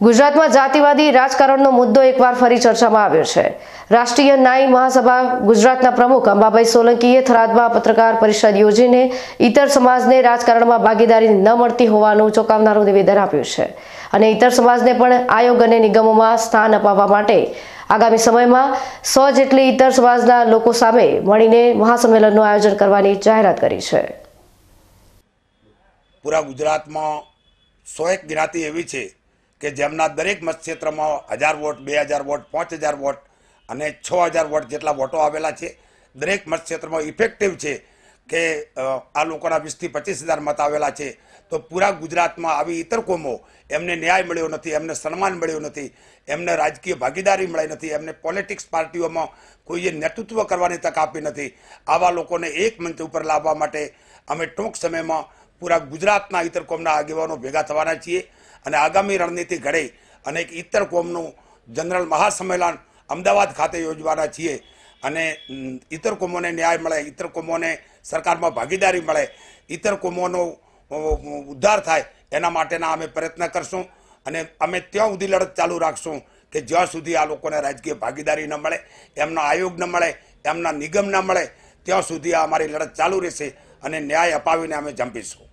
ગુજરાતમાં જાતિવાદી રાજકારણનો મુદ્દો એકવાર ફરી ચર્ચામાં આવ્યો છે. રાષ્ટ્રીય ન્યાય મહાસભા ગુજરાતના પ્રમુખ અંબાભાઈ સોલંકીએ થરાદમાં પત્રકાર પરિષદ યોજીને ઇતર સમાજને રાજકારણમાં ભાગીદારી ન મળતી હોવાનું ચોંકાવનારું નિવેદન આપ્યું છે. અને ઇતર સમાજને પણ આયોગ અને નિગમોમાં સ્થાન અપાવવા માટે આગામી સમયમાં સો જેટલી ઇતર સમાજના લોકો સામે મળીને મહાસંમેલનનું આયોજન કરવાની જાહેરાત કરી છે. પૂરા ગુજરાતમાં સો એક જ્ઞાતિ એવી છે કે જેમના દરેક મતક્ષેત્રમાં હજાર વોટ, બે હજાર વોટ, પાંચ હજાર વોટ અને છ હજાર વોટ જેટલા વોટો આવેલા છે. દરેક મતક્ષેત્રમાં ઇફેક્ટિવ છે કે આ લોકોના વીસથી પચીસ હજાર મત આવેલા છે. તો પૂરા ગુજરાતમાં આવી ઇતર કોમો એમને ન્યાય મળ્યો નથી, એમને સન્માન મળ્યું નથી, એમને રાજકીય ભાગીદારી મળી નથી, એમને પોલિટિક્સ પાર્ટીઓમાં કોઈએ નેતૃત્વ કરવાની તક આપી નથી. આવા લોકોને એક મંચ ઉપર લાવવા માટે અમે ટૂંક સમયમાં પૂરા ગુજરાતના ઇતર કોમના આગેવાનો ભેગા થવાના છીએ. અને આગામી રણનીતિ ઘડે અને એક ઇતર કોમનું જનરલ મહાસંમેલન અમદાવાદ ખાતે યોજવાના છીએ. અને ઇતર કોમોને ન્યાય મળે ઇતર કોમોને સરકારમાં ભાગીદારી મળે ઇતર કોમોનો ઉદ્ધાર થાય, એના માટેના અમે પ્રયત્ન કરશું. અને અમે ત્યાં સુધી લડત ચાલુ રાખશું કે જ્યાં સુધી આ લોકોને રાજકીય ભાગીદારી ન મળે, એમના આયોગ ન મળે, એમના નિગમ ન મળે, ત્યાં સુધી આ અમારી લડત ચાલુ રહેશે અને ન્યાય અપાવીને અમે જંપીશું